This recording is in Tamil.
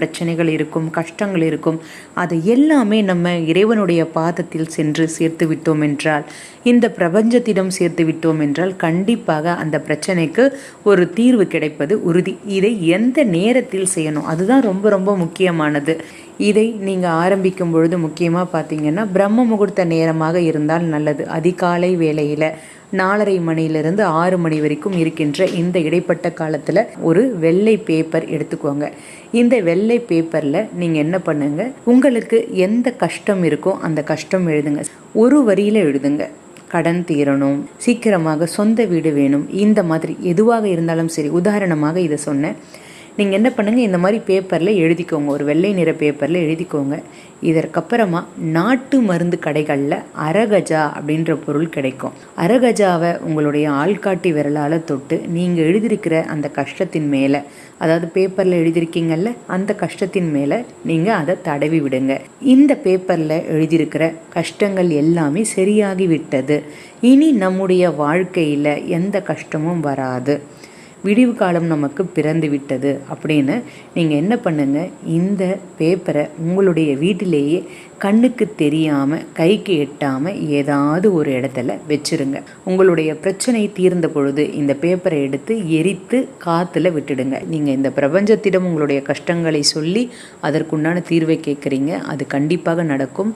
பிரச்சனைகள் இருக்கும் கஷ்டங்கள் இருக்கும். அதை எல்லாமே நம்ம இறைவனுடைய பாதத்தில் சென்று சேர்த்து விட்டோம் என்றால் இந்த பிரபஞ்சத்திடம் சேர்த்து விட்டோம் என்றால் கண்டிப்பாக அந்த பிரச்சனைக்கு ஒரு தீர்வு கிடைப்பது உறுதி. இதை எந்த நேரத்தில் செய்யணும்? அதுதான் ரொம்ப ரொம்ப முக்கியமானது. இதை நீங்கள் ஆரம்பிக்கும் பொழுது முக்கியமாக பார்த்தீங்கன்னா பிரம்ம முகூர்த்த நேரமாக இருந்தால் நல்லது. அதிகாலை வேளையில் நாலரை மணியிலிருந்து ஆறு மணி வரைக்கும் இருக்கின்ற இந்த இடைப்பட்ட காலத்தில் ஒரு வெள்ளை பேப்பர் எடுத்துக்கோங்க. இந்த வெள்ளை பேப்பரில் நீங்கள் என்ன பண்ணுங்க? உங்களுக்கு எந்த கஷ்டம் இருக்கோ அந்த கஷ்டம் எழுதுங்க. ஒரு வரியில் எழுதுங்க. கடன் தீரணும் சீக்கிரமாக சொந்த வீடு வேணும். இந்த மாதிரி எதுவாக இருந்தாலும் சரி உதாரணமாக இதை சொன்னேன். நீங்கள் என்ன பண்ணுங்கள் இந்த மாதிரி பேப்பரில் எழுதிக்கோங்க. ஒரு வெள்ளை நிற பேப்பரில் எழுதிக்கோங்க. இதற்கப்புறமா நாட்டு மருந்து கடைகளில் அரகஜா அப்படின்ற பொருள் கிடைக்கும். அரகஜாவை உங்களுடைய ஆள்காட்டி விரலால் தொட்டு நீங்கள் எழுதியிருக்கிற அந்த கஷ்டத்தின் மேலே அதாவது பேப்பரில் எழுதியிருக்கீங்கல்ல அந்த கஷ்டத்தின் மேலே நீங்கள் அதை தடவி விடுங்க. இந்த பேப்பரில் எழுதியிருக்கிற கஷ்டங்கள் எல்லாமே சரியாகி விட்டது இனி நம்முடைய வாழ்க்கையில் எந்த கஷ்டமும் வராது. விடிவு காலம் நமக்கு பிறந்து விட்டது அப்படின்னு நீங்கள் என்ன பண்ணுங்கள் இந்த பேப்பரை உங்களுடைய வீட்டிலேயே கண்ணுக்கு தெரியாமல் கைக்கு எட்டாமல் ஏதாவது ஒரு இடத்துல வச்சுருங்க. உங்களுடைய பிரச்சனை தீர்ந்த பொழுது இந்த பேப்பரை எடுத்து எரித்து காற்றுல விட்டுடுங்க. நீங்கள் இந்த பிரபஞ்சத்திடம் உங்களுடைய கஷ்டங்களை சொல்லி அதற்குண்டான தீர்வை கேட்குறீங்க. அது கண்டிப்பாக நடக்கும்.